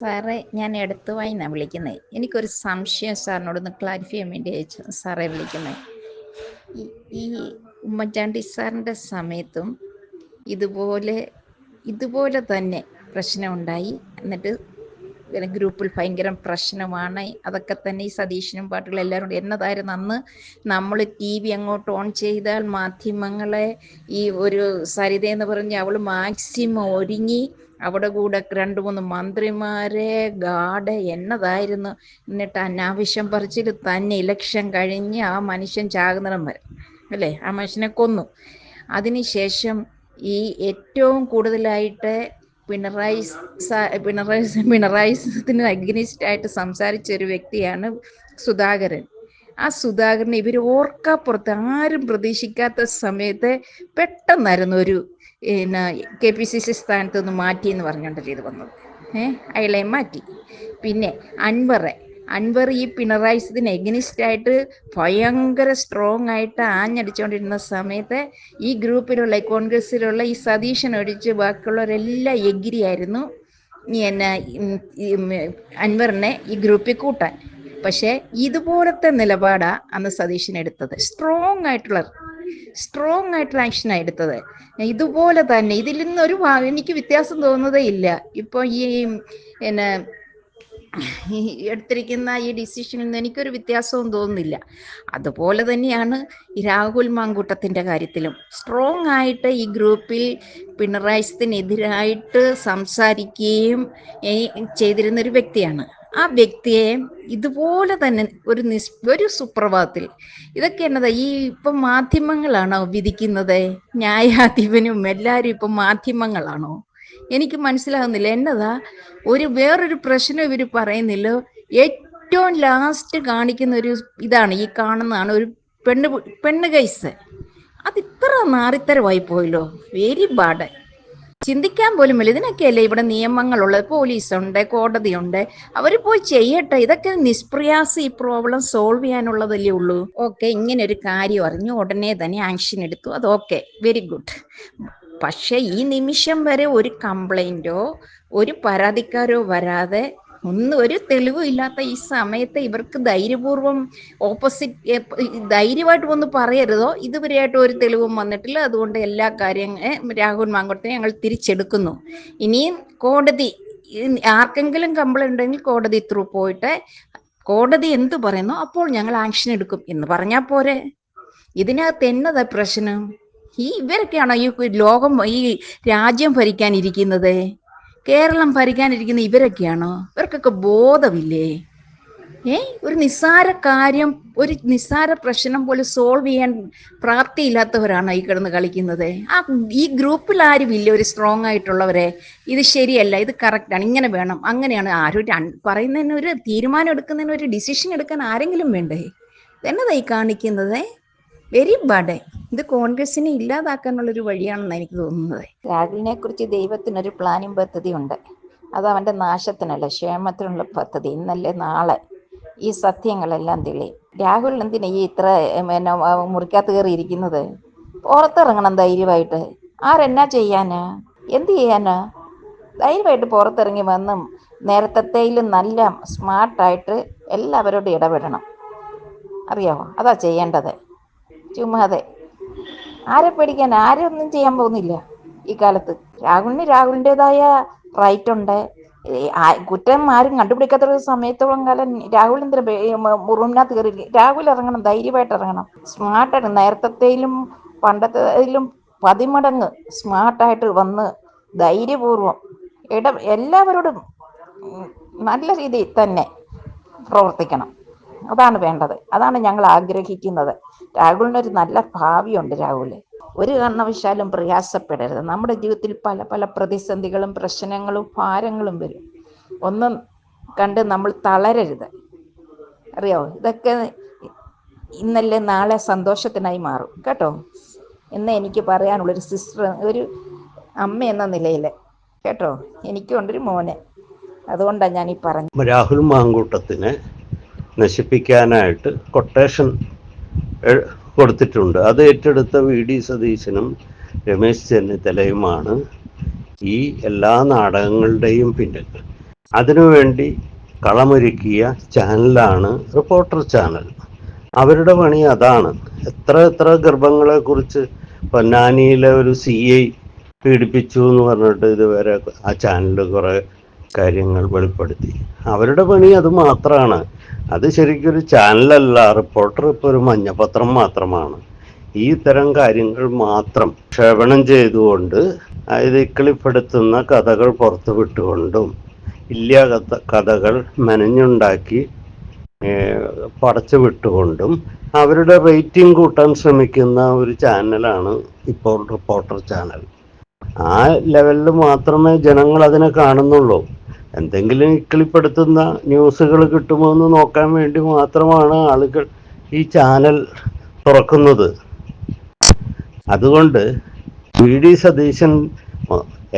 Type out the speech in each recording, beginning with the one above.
സാറേ ഞാൻ എടുത്തുവായി എന്നാണ് വിളിക്കുന്നത് എനിക്കൊരു സംശയം സാറിനോടൊന്ന് ക്ലാരിഫൈ ചെയ്യാൻ വേണ്ടി അയച്ചു? സാറെ വിളിക്കുന്നത് ഈ ഉമ്മൻചാണ്ടി സാറിന്റെ സമയത്തും ഇതുപോലെ ഇതുപോലെ തന്നെ പ്രശ്നമുണ്ടായി. എന്നിട്ട് ഗ്രൂപ്പിൽ ഭയങ്കര പ്രശ്നമാണ്. അതൊക്കെ തന്നെ ഈ സതീശനും പാട്ടുകളും എല്ലാവരും ഉണ്ട് എന്നതായിരുന്നു അന്ന് നമ്മൾ ടി വി അങ്ങോട്ട് ഓൺ ചെയ്താൽ മാധ്യമങ്ങളെ ഈ ഒരു സരിത എന്ന് പറഞ്ഞ് അവൾ മാക്സിമം ഒരുങ്ങി അവിടെ കൂടെ രണ്ട് മൂന്ന് മന്ത്രിമാരെ ഗാഡ് എന്നതായിരുന്നു. എന്നിട്ട് അനാവശ്യം പറിച്ചിട്ട് തന്നെ ഇലക്ഷൻ കഴിഞ്ഞ് ആ മനുഷ്യൻ ചാകുന്നിടം വരെ അല്ലേ? ആ മനുഷ്യനെ കൊന്നു. അതിനുശേഷം ഈ ഏറ്റവും കൂടുതലായിട്ട് പിണറായി പിണറായി പിണറായിസത്തിന് അഗ്നിസ്റ്റ് ആയിട്ട് സംസാരിച്ച ഒരു വ്യക്തിയാണ് സുധാകരൻ. ആ സുധാകരൻ ഇവർ ഓർക്കാപ്പുറത്ത് ആരും പ്രതീക്ഷിക്കാത്ത സമയത്ത് പെട്ടെന്നായിരുന്നു ഒരു പിന്നെ കെ പി സി സി സ്ഥാനത്ത് നിന്ന് മാറ്റി എന്ന് പറഞ്ഞുകൊണ്ടല്ലേ ഇത് വന്നത്? ഏഹ് അയാളെ മാറ്റി. പിന്നെ അൻവറെ അൻവർ ഈ പിണറായിസത്തിന് എഗനിസ്റ്റ് ആയിട്ട് ഭയങ്കര സ്ട്രോങ് ആയിട്ട് ആഞ്ഞടിച്ചുകൊണ്ടിരുന്ന സമയത്ത് ഈ ഗ്രൂപ്പിലുള്ള കോൺഗ്രസിലുള്ള ഈ സതീശൻ ഒഴിച്ച് ബാക്കിയുള്ളവരെല്ലാം എഗ്രി ആയിരുന്നു ഈ എന്നെ അൻവറിനെ ഈ ഗ്രൂപ്പിൽ കൂട്ടാൻ. പക്ഷേ ഇതുപോലത്തെ നിലപാടാ അന്ന് സതീശൻ എടുത്തത്. സ്ട്രോങ് ആയിട്ടുള്ള സ്ട്രോങ് ആയിട്ടുള്ള ആക്ഷനാണ് എടുത്തത്. ഇതുപോലെ തന്നെ ഇതിൽ നിന്നൊരു എനിക്ക് വ്യത്യാസം തോന്നുന്നതേ ഇല്ല. ഇപ്പോൾ ഈ പിന്നെ എടുത്തിരിക്കുന്ന ഈ ഡിസിഷനിൽ നിന്ന് എനിക്കൊരു വ്യത്യാസവും തോന്നുന്നില്ല. അതുപോലെ തന്നെയാണ് ഈ രാഹുൽ മാങ്കൂട്ടത്തിന്റെ കാര്യത്തിലും. സ്ട്രോങ് ആയിട്ട് ഈ ഗ്രൂപ്പിൽ പിണറായിസത്തിനെതിരായിട്ട് സംസാരിക്കുകയും ചെയ്തിരുന്നൊരു വ്യക്തിയാണ്. ആ വ്യക്തിയെ ഇതുപോലെ തന്നെ ഒരു നിസ് ഒരു സുപ്രഭാതത്തിൽ ഇതൊക്കെ എന്നതാ ഈ ഇപ്പം മാധ്യമങ്ങളാണോ വിധിക്കുന്നത്? ന്യായാധിപനും എല്ലാവരും ഇപ്പം മാധ്യമങ്ങളാണോ? എനിക്ക് മനസ്സിലാകുന്നില്ല. എന്നതാ ഒരു വേറൊരു പ്രശ്നം ഇവർ പറയുന്നില്ല. ഏറ്റവും ലാസ്റ്റ് കാണിക്കുന്ന ഒരു ഇതാണ് ഈ കാണുന്നതാണ് ഒരു പെണ്ണ് പെണ്ണ് കൈസ് അത് ഇത്ര നാറിത്തരമായി പോയല്ലോ. വെരി ബാഡ് ചിന്തിക്കാൻ പോലും ഇല്ല. ഇതിനൊക്കെയല്ലേ ഇവിടെ നിയമങ്ങളുള്ളത്? പോലീസുണ്ട് കോടതിയുണ്ട്. അവർ പോയി ചെയ്യട്ടെ. ഇതൊക്കെ നിഷ്പ്രയാസം ഈ പ്രോബ്ലം സോൾവ് ചെയ്യാനുള്ളതല്ലേ ഉള്ളൂ. ഓക്കെ ഇങ്ങനെ ഒരു കാര്യം അറിഞ്ഞു ഉടനെ തന്നെ ആക്ഷൻ എടുത്തു. അത് ഓക്കെ വെരി ഗുഡ് പക്ഷേ ഈ നിമിഷം വരെ ഒരു കംപ്ലൈന്റോ ഒരു പരാതിക്കാരോ വരാതെ ഒന്നും ഒരു തെളിവും ഇല്ലാത്ത ഈ സമയത്ത് ഇവർക്ക് ധൈര്യപൂർവം ഓപ്പോസിറ്റ് ധൈര്യമായിട്ട് ഒന്ന് പറയരുതോ? ഇതുവരെയായിട്ട് ഒരു തെളിവും വന്നിട്ടില്ല. അതുകൊണ്ട് എല്ലാ കാര്യങ്ങൾ രാഹുൽ മാങ്കുളത്തിനെ ഞങ്ങൾ തിരിച്ചെടുക്കുന്നു. ഇനിയും കോടതി ആർക്കെങ്കിലും കംപ്ലൈന്റ് ഉണ്ടെങ്കിൽ കോടതി ത്രൂ പോയിട്ട് കോടതി എന്ത് പറയുന്നു അപ്പോൾ ഞങ്ങൾ ആക്ഷൻ എടുക്കും എന്ന് പറഞ്ഞാൽ പോരെ. ഇതിനകത്ത് എന്നതാ പ്രശ്നം? ഈ ഇവരൊക്കെയാണോ ഈ ലോകം ഈ രാജ്യം ഭരിക്കാനിരിക്കുന്നത്? കേരളം ഭരിക്കാനിരിക്കുന്ന ഇവരൊക്കെയാണോ? ഇവർക്കൊക്കെ ബോധമില്ലേ? ഏ? ഒരു നിസ്സാര കാര്യം ഒരു നിസ്സാര പ്രശ്നം പോലെ സോൾവ് ചെയ്യാൻ പ്രാപ്തിയില്ലാത്തവരാണോ ഈ കിടന്ന് കളിക്കുന്നത്? ആ ഈ ഗ്രൂപ്പിൽ ആരും ഇല്ല ഒരു സ്ട്രോങ് ആയിട്ടുള്ളവരെ. ഇത് ശരിയല്ല ഇത് കറക്റ്റാണ് ഇങ്ങനെ വേണം അങ്ങനെയാണ്. ആരും പറയുന്നതിന് ഒരു തീരുമാനം എടുക്കുന്നതിന് ഒരു ഡിസിഷൻ എടുക്കാൻ ആരെങ്കിലും വേണ്ടേ? എന്നതായി കാണിക്കുന്നത്? വെരി ബാഡ് ഇത് കോൺഗ്രസിനെ ഇല്ലാതാക്കാനുള്ള ഒരു വഴിയാണെന്ന് എനിക്ക് തോന്നുന്നത്. രാഹുലിനെ കുറിച്ച് ദൈവത്തിനൊരു പ്ലാനിങ് പദ്ധതി ഉണ്ട് അത് അവന്റെ നാശത്തിനല്ല ക്ഷേമത്തിനുള്ള പദ്ധതി. ഇന്നല്ലേ നാളെ ഈ സത്യങ്ങളെല്ലാം തെളിയും. രാഹുൽ എന്തിനാ ഈ ഇത്ര പിന്നെ മുറിക്കകത്ത് കയറി പുറത്തിറങ്ങണം ധൈര്യമായിട്ട്. ആരെന്നാ ചെയ്യാനാ? എന്ത് ചെയ്യാനാ? ധൈര്യമായിട്ട് പുറത്തിറങ്ങി വന്നും നേരത്തെയിലും നല്ല സ്മാർട്ടായിട്ട് എല്ലാവരോടും ഇടപെടണം. അറിയാമോ അതാ ചെയ്യേണ്ടത്. ചുമ്മാതെ ആരെ പേടിക്കാൻ? ഒന്നും ചെയ്യാൻ പോകുന്നില്ല ഈ കാലത്ത്. രാഹുലിന് രാഹുലിന്റെതായ റൈറ്റ് ഉണ്ട്. കുറ്റം ആരും കണ്ടുപിടിക്കാത്ത ഒരു സമയത്തോളം കാലം രാഹുൽ എന്തിനാ റൂമിനകത്ത് കയറി? രാഹുൽ ഇറങ്ങണം ധൈര്യമായിട്ട് ഇറങ്ങണം. സ്മാർട്ടായിട്ട് നേരത്തെയിലും പണ്ടത്തേലും പതിമടങ്ങ് സ്മാർട്ടായിട്ട് വന്ന് ധൈര്യപൂർവം ഇട എല്ലാവരോടും നല്ല രീതിയിൽ തന്നെ പ്രവർത്തിക്കണം. അതാണ് വേണ്ടത്. അതാണ് ഞങ്ങൾ ആഗ്രഹിക്കുന്നത്. രാഹുലിനൊരു നല്ല ഭാവിയുണ്ട് രാഹുൽ ഒരു കാരണവശാലും പ്രയാസപ്പെടരുത്. നമ്മുടെ ജീവിതത്തിൽ പല പല പ്രതിസന്ധികളും പ്രശ്നങ്ങളും ഭാരങ്ങളും വരും. ഒന്നും കണ്ട് നമ്മൾ തളരരുത്. അറിയോ? ഇതൊക്കെ ഇന്നല്ലേ നാളെ സന്തോഷത്തിനായി മാറും. കേട്ടോ? എന്ന് എനിക്ക് പറയാനുള്ളൊരു സിസ്റ്റർ ഒരു അമ്മ എന്ന നിലയിൽ. കേട്ടോ? എനിക്കുണ്ടൊരു മോനെ. അതുകൊണ്ടാണ് ഞാൻ ഈ പറഞ്ഞത്. രാഹുൽ മാങ്കൂട്ടത്തിനെ നശിപ്പിക്കാനായിട്ട് കൊട്ടേഷൻ കൊടുത്തിട്ടുണ്ട്. അത് ഏറ്റെടുത്ത വി ഡി സതീശനും രമേശ് ചെന്നിത്തലയുമാണ് ഈ എല്ലാ നാടകങ്ങളുടെയും പിന്നിൽ. അതിനുവേണ്ടി കളമൊരുക്കിയ ചാനലാണ് റിപ്പോർട്ടർ ചാനൽ. അവരുടെ പണി അതാണ്. എത്ര എത്ര ഗർഭങ്ങളെ കുറിച്ച് പൊന്നാനിയിലെ ഒരു സി ഐ പീഡിപ്പിച്ചു എന്ന് പറഞ്ഞിട്ട് ഇതുവരെ ആ ചാനൽ കുറേ കാര്യങ്ങൾ വെളിപ്പെടുത്തി. അവരുടെ പണി അത് മാത്രമാണ് അത് ശരിക്കൊരു ചാനലല്ല റിപ്പോർട്ടർ ഇപ്പോൾ ഒരു മഞ്ഞപത്രം മാത്രമാണ്. ഈ തരം കാര്യങ്ങൾ മാത്രം ക്ഷേപണം ചെയ്തുകൊണ്ട് അതായത് ഇക്കിളിപ്പെടുത്തുന്ന കഥകൾ പുറത്തു വിട്ടുകൊണ്ടും ഇല്ല കഥകൾ മെനഞ്ഞുണ്ടാക്കി പടച്ചു വിട്ടുകൊണ്ടും അവരുടെ റേറ്റിംഗ് കൂട്ടാൻ ശ്രമിക്കുന്ന ഒരു ചാനലാണ് ഇപ്പോൾ റിപ്പോർട്ടർ ചാനൽ ആ ലെവലിൽ മാത്രമേ ജനങ്ങൾ അതിനെ കാണുന്നുള്ളൂ. എന്തെങ്കിലും ഇക്കിളിപ്പെടുത്തുന്ന ന്യൂസുകൾ കിട്ടുമോ എന്ന് നോക്കാൻ വേണ്ടി മാത്രമാണ് ആളുകൾ ഈ ചാനൽ തുറക്കുന്നത്. അതുകൊണ്ട് വി ഡി സതീശൻ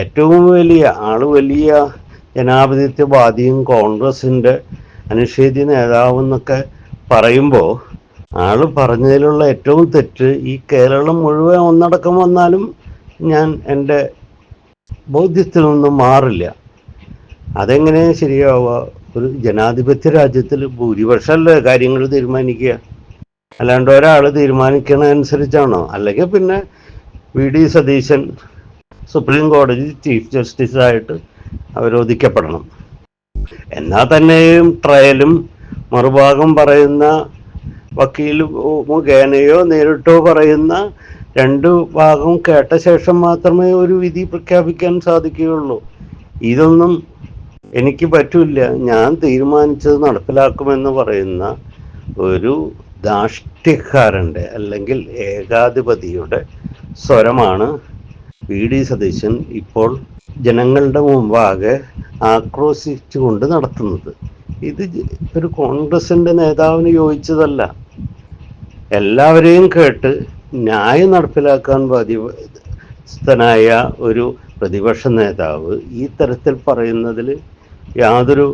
ഏറ്റവും വലിയ ആൾ വലിയ ജനാധിപത്യവാദിയും കോൺഗ്രസിന്റെ അനുഷേധി നേതാവെന്നൊക്കെ പറയുമ്പോൾ ആൾ പറഞ്ഞതിലുള്ള ഏറ്റവും തെറ്റ് ഈ കേരളം മുഴുവൻ ഒന്നടക്കം വന്നാലും ഞാൻ എന്റെ ബോധ്യത്തിൽ നിന്നും മാറില്ല. അതെങ്ങനെ ശരിയാവുക? ഒരു ജനാധിപത്യ രാജ്യത്തിൽ ഭൂരിപക്ഷമല്ലേ കാര്യങ്ങൾ തീരുമാനിക്കുക. അല്ലാണ്ട് ഒരാൾ തീരുമാനിക്കണ അനുസരിച്ചാണോ അല്ലെങ്കിൽ പിന്നെ വി. ഡി. സതീശൻ സുപ്രീം കോടതി ചീഫ് ജസ്റ്റിസ് ആയിട്ട് അവരോധിക്കപ്പെടണം. എന്നാൽ തന്നെയും ട്രയലും മറുഭാഗം പറയുന്ന വക്കീൽ മുഖേനയോ നേരിട്ടോ പറയുന്ന രണ്ടു ഭാഗം കേട്ട ശേഷം മാത്രമേ ഒരു വിധി പ്രഖ്യാപിക്കാൻ സാധിക്കുകയുള്ളൂ. ഇതൊന്നും എനിക്ക് പറ്റില്ല. ഞാൻ തീരുമാനിച്ചത് നടപ്പിലാക്കുമെന്ന് പറയുന്ന ഒരു ദാഷ്ട്യക്കാരന്റെ അല്ലെങ്കിൽ ഏകാധിപതിയുടെ സ്വരമാണ് വി ഡി സതീശൻ ഇപ്പോൾ ജനങ്ങളുടെ മുമ്പാകെ ആക്രോശിച്ചുകൊണ്ട് നടത്തുന്നത്. ഇത് ഒരു കോൺഗ്രസിന്റെ നേതാവിന് യോജിച്ചതല്ല. എല്ലാവരെയും കേട്ട് ന്യായം നടപ്പിലാക്കാൻ ബാധ്യസ്ഥനായ ഒരു പ്രതിപക്ഷ നേതാവ് ഈ തരത്തിൽ പറയുന്നതിൽ യാതൊരു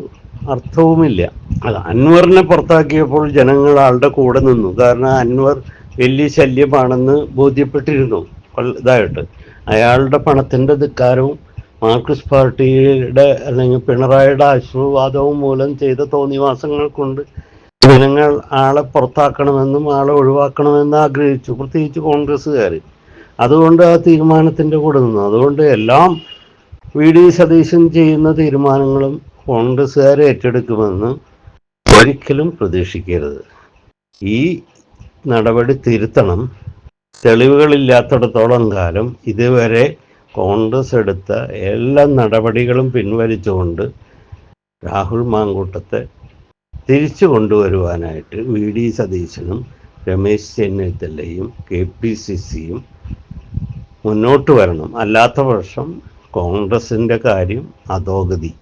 അർത്ഥവുമില്ല. അത് അൻവറിനെ പുറത്താക്കിയപ്പോൾ ജനങ്ങൾ ആളുടെ കൂടെ നിന്നു. കാരണം അൻവർ വലിയ ശല്യമാണെന്ന് ബോധ്യപ്പെട്ടിരുന്നു. ഇതായിട്ട്. അയാളുടെ പണത്തിന്റെ ധിക്കാരവും മാർക്സിസ്റ്റ് പാർട്ടിയുടെ അല്ലെങ്കിൽ പിണറായിയുടെ ആശീർവാദവും മൂലം ചെയ്ത തോന്നിവാസങ്ങൾ കൊണ്ട് ജനങ്ങൾ ആളെ പുറത്താക്കണമെന്നും ആളെ ഒഴിവാക്കണമെന്ന് ആഗ്രഹിച്ചു. പ്രത്യേകിച്ച് കോൺഗ്രസ്സുകാർ അതുകൊണ്ട് ആ തീരുമാനത്തിന്റെ കൂടെ നിന്നു. അതുകൊണ്ട് എല്ലാം വി ഡി സതീശൻ ചെയ്യുന്ന തീരുമാനങ്ങളും കോൺഗ്രസ്സുകാർ ഏറ്റെടുക്കുമെന്ന് ഒരിക്കലും പ്രതീക്ഷിക്കരുത്. ഈ നടപടി തിരുത്തണം. തെളിവുകളില്ലാത്തിടത്തോളം കാലം ഇതുവരെ കോൺഗ്രസ് എടുത്ത എല്ലാ നടപടികളും പിൻവലിച്ചുകൊണ്ട് രാഹുൽ മാങ്കൂട്ടത്തെ തിരിച്ചു കൊണ്ടുവരുവാനായിട്ട് വി ഡി സതീശനും രമേശ് ചെന്നിത്തലയും കെ പി സി സിയും മുന്നോട്ട് വരണം. അല്ലാത്ത പക്ഷം കോൺഗ്രസിന്റെ കാര്യം അധോഗതി